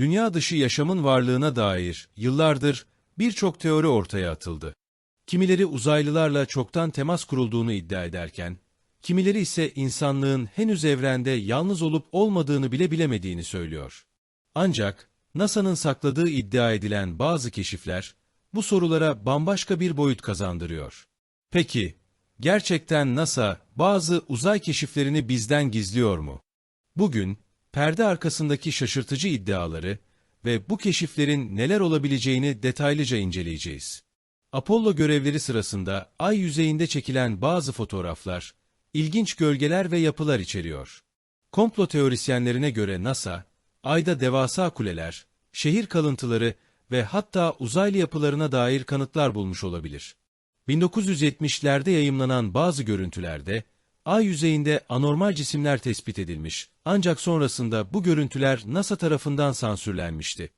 dünya dışı yaşamın varlığına dair yıllardır birçok teori ortaya atıldı. Kimileri uzaylılarla çoktan temas kurulduğunu iddia ederken, kimileri ise insanlığın henüz evrende yalnız olup olmadığını bile bilemediğini söylüyor. Ancak NASA'nın sakladığı iddia edilen bazı keşifler bu sorulara bambaşka bir boyut kazandırıyor. Peki, gerçekten NASA bazı uzay keşiflerini bizden gizliyor mu? Bugün, perde arkasındaki şaşırtıcı iddiaları ve bu keşiflerin neler olabileceğini detaylıca inceleyeceğiz. Apollo görevleri sırasında ay yüzeyinde çekilen bazı fotoğraflar, ilginç gölgeler ve yapılar içeriyor. Komplo teorisyenlerine göre NASA, ayda devasa kuleler, şehir kalıntıları ve hatta uzaylı yapılarına dair kanıtlar bulmuş olabilir. 1970'lerde yayımlanan bazı görüntülerde, ay yüzeyinde anormal cisimler tespit edilmiş, ancak sonrasında bu görüntüler NASA tarafından sansürlenmişti.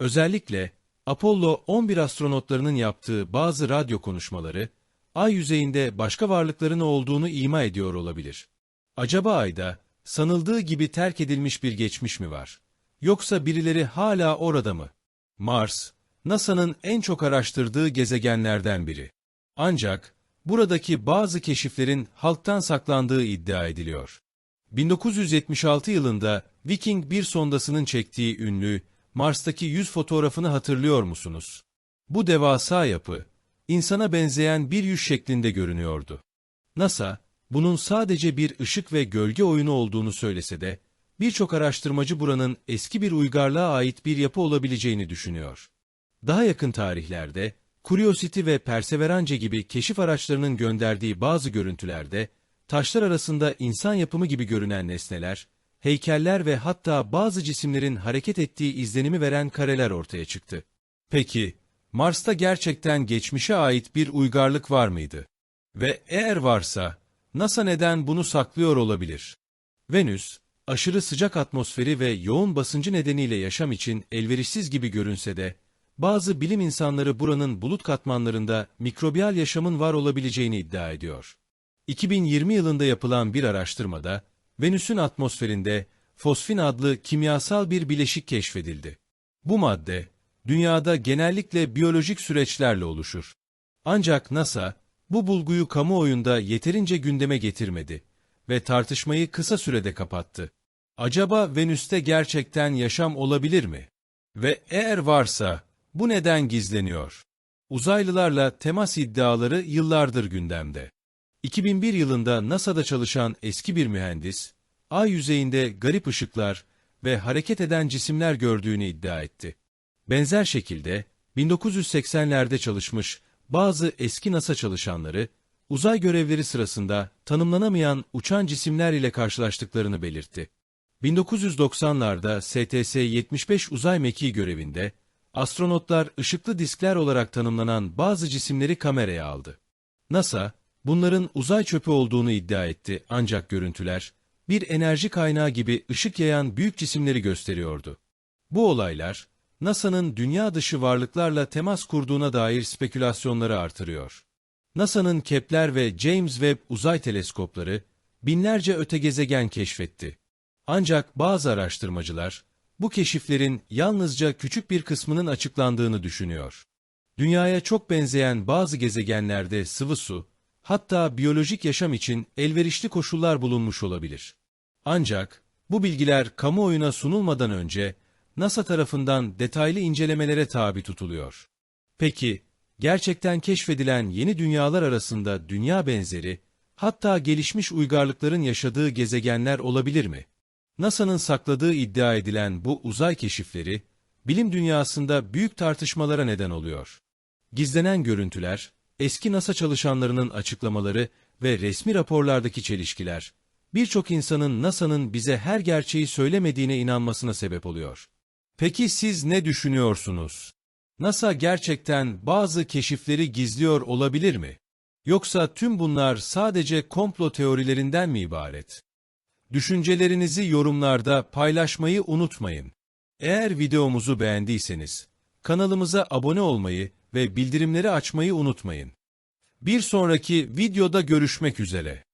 Özellikle Apollo 11 astronotlarının yaptığı bazı radyo konuşmaları, ay yüzeyinde başka varlıkların olduğunu ima ediyor olabilir. Acaba ayda, sanıldığı gibi terk edilmiş bir geçmiş mi var? Yoksa birileri hala orada mı? Mars, NASA'nın en çok araştırdığı gezegenlerden biri. Ancak buradaki bazı keşiflerin halktan saklandığı iddia ediliyor. 1976 yılında Viking 1 sondasının çektiği ünlü Mars'taki yüz fotoğrafını hatırlıyor musunuz? Bu devasa yapı, insana benzeyen bir yüz şeklinde görünüyordu. NASA, bunun sadece bir ışık ve gölge oyunu olduğunu söylese de, birçok araştırmacı buranın eski bir uygarlığa ait bir yapı olabileceğini düşünüyor. Daha yakın tarihlerde, Curiosity ve Perseverance gibi keşif araçlarının gönderdiği bazı görüntülerde, taşlar arasında insan yapımı gibi görünen nesneler, heykeller ve hatta bazı cisimlerin hareket ettiği izlenimi veren kareler ortaya çıktı. Peki, Mars'ta gerçekten geçmişe ait bir uygarlık var mıydı? Ve eğer varsa, NASA neden bunu saklıyor olabilir? Venüs, aşırı sıcak atmosferi ve yoğun basıncı nedeniyle yaşam için elverişsiz gibi görünse de, bazı bilim insanları buranın bulut katmanlarında mikrobiyal yaşamın var olabileceğini iddia ediyor. 2020 yılında yapılan bir araştırmada, Venüs'ün atmosferinde fosfin adlı kimyasal bir bileşik keşfedildi. Bu madde, dünyada genellikle biyolojik süreçlerle oluşur. Ancak NASA, bu bulguyu kamuoyunda yeterince gündeme getirmedi ve tartışmayı kısa sürede kapattı. Acaba Venüs'te gerçekten yaşam olabilir mi? Ve eğer varsa, bu neden gizleniyor? Uzaylılarla temas iddiaları yıllardır gündemde. 2001 yılında NASA'da çalışan eski bir mühendis, ay yüzeyinde garip ışıklar ve hareket eden cisimler gördüğünü iddia etti. Benzer şekilde 1980'lerde çalışmış bazı eski NASA çalışanları, uzay görevleri sırasında tanımlanamayan uçan cisimler ile karşılaştıklarını belirtti. 1990'larda STS-75 uzay mekiği görevinde, astronotlar ışıklı diskler olarak tanımlanan bazı cisimleri kameraya aldı. NASA, bunların uzay çöpü olduğunu iddia etti ancak görüntüler, bir enerji kaynağı gibi ışık yayan büyük cisimleri gösteriyordu. Bu olaylar, NASA'nın dünya dışı varlıklarla temas kurduğuna dair spekülasyonları artırıyor. NASA'nın Kepler ve James Webb uzay teleskopları binlerce öte gezegen keşfetti. Ancak bazı araştırmacılar bu keşiflerin yalnızca küçük bir kısmının açıklandığını düşünüyor. Dünyaya çok benzeyen bazı gezegenlerde sıvı su, hatta biyolojik yaşam için elverişli koşullar bulunmuş olabilir. Ancak bu bilgiler kamuoyuna sunulmadan önce NASA tarafından detaylı incelemelere tabi tutuluyor. Peki, gerçekten keşfedilen yeni dünyalar arasında dünya benzeri, hatta gelişmiş uygarlıkların yaşadığı gezegenler olabilir mi? NASA'nın sakladığı iddia edilen bu uzay keşifleri, bilim dünyasında büyük tartışmalara neden oluyor. Gizlenen görüntüler, eski NASA çalışanlarının açıklamaları ve resmi raporlardaki çelişkiler, birçok insanın NASA'nın bize her gerçeği söylemediğine inanmasına sebep oluyor. Peki siz ne düşünüyorsunuz? NASA gerçekten bazı keşifleri gizliyor olabilir mi? Yoksa tüm bunlar sadece komplo teorilerinden mi ibaret? Düşüncelerinizi yorumlarda paylaşmayı unutmayın. Eğer videomuzu beğendiyseniz, kanalımıza abone olmayı ve bildirimleri açmayı unutmayın. Bir sonraki videoda görüşmek üzere.